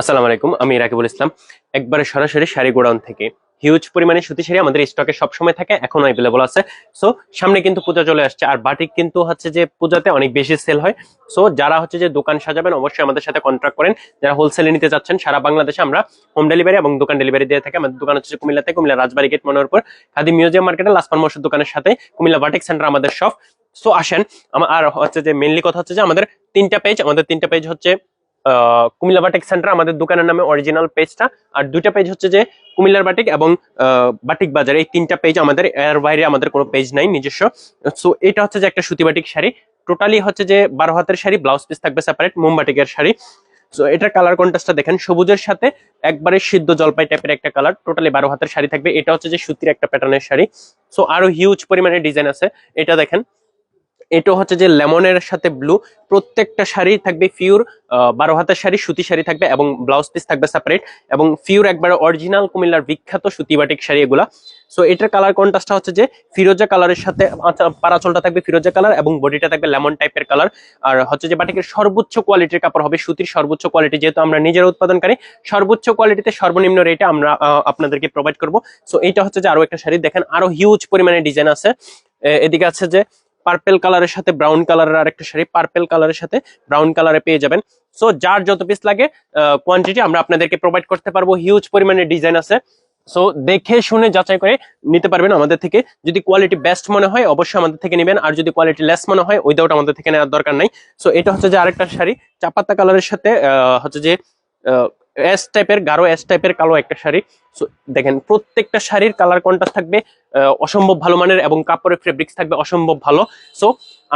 আসসালামু আলাইকুম, আমি রাকিবুল ইসলাম। একবারে সরাসরি শাড়ি গোডাউন থেকে। হিউজ পরিমাণে সুতি শাড়ি আমাদের স্টকে সবসময় থাকে এখনও অ্যাভেলেবল আছে। সো সামনে কিন্তু পূজা চলে আসছে। আর বাটিক কিন্তু হচ্ছে যে পূজাতে অনেক বেশি সেল হয়। সো যারা হচ্ছে যে দোকান সাজাবেন, অবশ্যই আমাদের সাথে কন্ট্রাক্ট করেন। যারা হোলসেলে নিতে চাচ্ছেন সারা বাংলাদেশে আমরা হোম ডেলিভারি এবং দোকান ডেলিভারি দিয়ে থাকি। আমাদের দোকান হচ্ছে কুমিল্লাতে, কুমিল্লা রাজবাড়ি গেট মনোহরপুর খাদি মিউজিয়াম মার্কেটে লাসপান মসুর দোকানের সাথে, কুমিল্লা বাটিক সেন্টার আমাদের শপ সো আসেন। আর হচ্ছে যে মেনলি কথা হচ্ছে যে আমাদের তিনটা পেজ আমাদের তিনটা পেজ হচ্ছে কুমিল্লা বাটিক সেন্টার আমাদের দোকানের নামে অরিজিনাল পেজটা আর দুইটা পেজ হচ্ছে যে কুমিল্লার বাটিক এবং বাটিক বাজার। এই তিনটা পেজ আমাদের এর বাইরে আমাদের কোনো পেজ নাই, নিজস্ব। সো এটা হচ্ছে যে একটা সুতি বাটিক শাড়ি। টোটালি হচ্ছে যে বারো হাতের শাড়ি ব্লাউজ পিস থাকবে সেপারেট মোমবাটিকের শাড়ি। সো এটার কালার কন্ট্রাস্টটা দেখেন, সবুজের সাথে একবারে সিদ্ধ জলপাই টাইপের একটা কালার টোটালি বারো হাতের শাড়ি থাকবে। এটা হচ্ছে যে সুতির একটা প্যাটার্নের শাড়ি। সো আরও হিউজ পরিমাণে ডিজাইন আছে। এটা দেখেন এটা হচ্ছে যে লেমনের সাথে ব্লু প্রত্যেকটা শাড়ি থাকবে ফিউর বারো হাতের শাড়ি সুতি শাড়ি থাকবে এবং ব্লাউজ পিস থাকবে সেপারেট এবং ফিউর একবার অরিজিনাল কুমিল্লার বিখ্যাত সুতি বাটিক শাড়ি এগুলা। সো এটার কালার কন্ট্রাস্টটা হচ্ছে যে ফিরোজা কালারের সাথে আচ্ছা, পারাচলটা থাকবে ফিরোজা কালার এবং বডিটা থাকবে লেমন টাইপের কালার আর হচ্ছে যে বাটিকের সর্বোচ্চ কোয়ালিটির কাপড় হবে সুতির সর্বোচ্চ কোয়ালিটি যেহেতু আমরা নিজেরা উৎপাদনকারী সর্বোচ্চ কোয়ালিটিতে সর্বনিম্ন রেটে আমরা আপনাদেরকে প্রোভাইড করব। সো এটা হচ্ছে যে আরও একটা শাড়ি। দেখেন আরও হিউজ পরিমাণে ডিজাইন আছে। এদিকে আছে যে পার্পেল কালারের সাথে ব্রাউন কালারের আরেকটা শাড়ি পার্পেল কালারের সাথে ব্রাউন কালারে পেয়ে যাবেন। সো যার যত পিস লাগে কোয়ান্টিটি আমরা আপনাদেরকে প্রোভাইড করতে পারব। হিউজ পরিমাণে ডিজাইন আছে। সো দেখে শুনে যাচাই করে নিতে পারবেন আমাদের থেকে। যদি কোয়ালিটি বেস্ট মনে হয়, অবশ্যই আমাদের থেকে নেবেন। আর যদি কোয়ালিটি লেস মনে হয় উইদাউট আমাদের থেকে নেওয়ার দরকার নাই। সো এটা হচ্ছে যে আরেকটা শাড়ি। চাপাত্তা কালারের সাথে হচ্ছে যে এস টাইপের গাঢ় এস টাইপের কালো একটা শাড়ি। দেখেন, প্রত্যেকটা শাড়ির কালার কন্ট্রাস্ট থাকবে অসম্ভব ভালো মানের এবং কাপড়ের ফেব্রিক্স থাকবে অসম্ভব ভালো। সো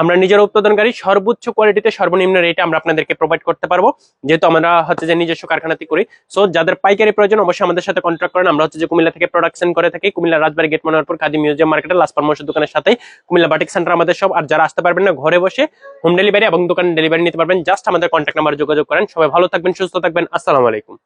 আমরা নিজেরা উৎপাদনকারী, সর্বোচ্চ কোয়ালিটিতে সর্বনিম্ন রেটে আমরা আপনাদেরকে প্রোভাইড করতে পারব। যেহেতু আমরা হচ্ছে যে নিজস্ব কারখানাতে করি সো যাদের পাইকারি প্রয়োজন অবশ্যই আমাদের সাথে কন্ট্রাক্ট করেন। আমরা হচ্ছে যে কুমিল্লা থেকে প্রোডাকশন করে থাকি, কুমিল্লা রাজবাড়ি গেট মনোহরপুর কাজী মিউজিয়াম মার্কেটে লাস্ট পারমোশের দোকানের সাথে কুমিল্লা বাটিক সেন্টার আমাদের সব। আর যারা আসতে পারবেন না, ঘরে বসে হোম ডেলিভারি এবং দোকান ডেলিভারি নিতে পারবেন। জাস্ট আমাদের কন্ট্যাক্ট নাম্বার যোগাযোগ করেন। সবাই ভালো থাকবেন, সুস্থ থাকবেন। আসসালামু আলাইকুম।